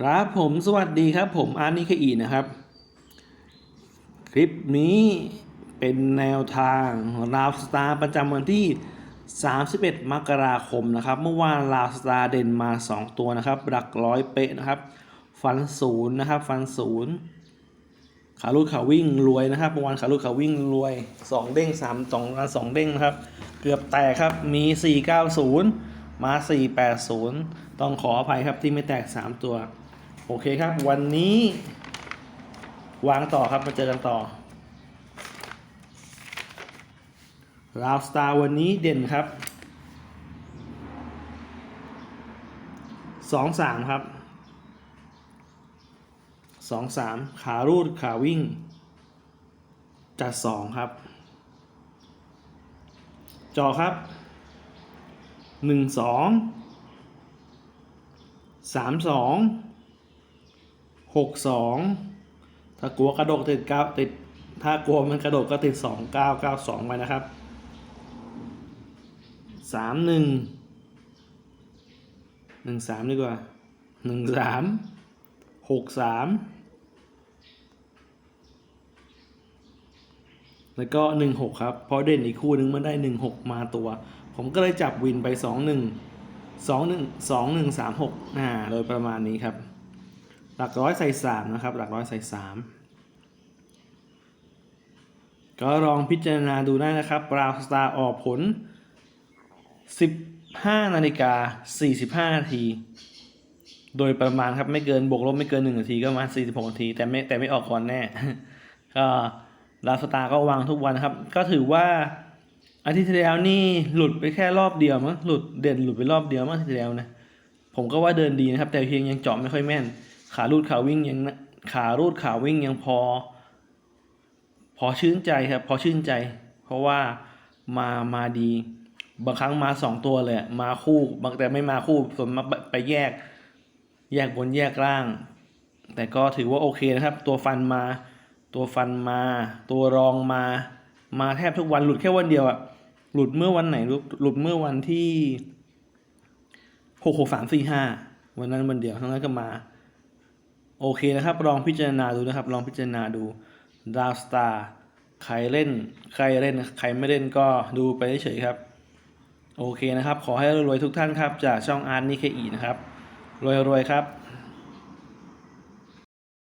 ครับผมสวัสดีครับผมอาร์นิคอีนะครับ คลิปนี้เป็นแนวทางราวสตาร์ประจำวันที่ 31 มกราคมนะครับเมื่อวานราวสตาร์เด่นมา 2 ตัวนะครับหลักร้อยเป๊ะนะครับ ฟันศูนย์นะครับ ฟันศูนย์ขาลูกขาวิ่งรวยนะครับเมื่อวานขาลูกขาวิ่งรวย 2 เด้ง3 2 2เด้งนะครับ เกือบแตกครับมี 490 มา 480 ต้องขออภัยครับที่ไม่แตก 3 ตัว โอเคครับ วันนี้ วางต่อครับมาเจอกันต่อราวสตาร์วันนี้เด่นครับสองสามครับสองสามขารูดขาวิ่ง จัดสองครับ จอครับหนึ่งสองสามสอง หกสองถ้ากลัวกระโดดติดเก้าติด ถ้ากลัวมันกระโดดก็ติดสองเก้าเก้าสองไปนะครับสามหนึ่งหนึ่งสามดีกว่าหนึ่งสามหกสามแล้วก็หนึ่งหกครับเพราะเด่นอีกคู่นึงมันได้หนึ่งหกมาตัว ผมก็เลยจับวินไปสองหนึ่งสองหนึ่งสองหนึ่งสามหกอ่าโดยประมาณนี้ครับ หลักร้อยใส่สามนะครับ หลักร้อยใส่สามก็ลองพิจารณาดูได้นะครับบราวสตาร์ออกผล 15นาฬิกา45นาที โดยประมาณครับไม่เกินบวกลบไม่เกิน 1 นาทีก็ประมาณ46 นาที แต่ไม่แต่ไม่ออกก่อนแน่ ก็ลาวสตาร์ก็วางทุกวันครับ ก็ถือว่าอาทิตย์ที่แล้วนี่หลุดไปแค่รอบเดียวมั้งหลุดเด่นหลุดไปรอบเดียวมั้งอาทิตย์ที่แล้วนะผมก็ว่าเดินดีนะครับ แต่เพียงยังเจาะไม่ค่อยแม่น ขารูดขาวิ่งยังขารูดขาวิ่งยังพอ พอชื่นใจครับ พอชื่นใจ เพราะว่ามามาดี บางครั้งมาสองตัวเลยมาคู่บางแต่ไม่มาคู่ส่วนมาไปแยก แยกบนแยกล่าง แต่ก็ถือว่าโอเคนะครับ ตัวฟันมา ตัวฟันมา ตัวรองมา มาแทบทุกวันหลุดแค่วันเดียวอะหลุดเมื่อวันไหนหลุดหลุดเมื่อวันที่หกหกสามสี่ห้าวันนั้นวันเดียวทั้งนั้นก็มา โอเคนะครับ ลองพิจารณาดูนะครับ ลองพิจารณาดูดาวสตาร์ใครเล่น ใครเล่น ใครไม่เล่นก็ดูไปเฉยครับ โอเคนะครับ ขอให้รวยๆทุกท่านครับ จากช่องอาร์ตนิเคอีนะครับ รวยๆครับ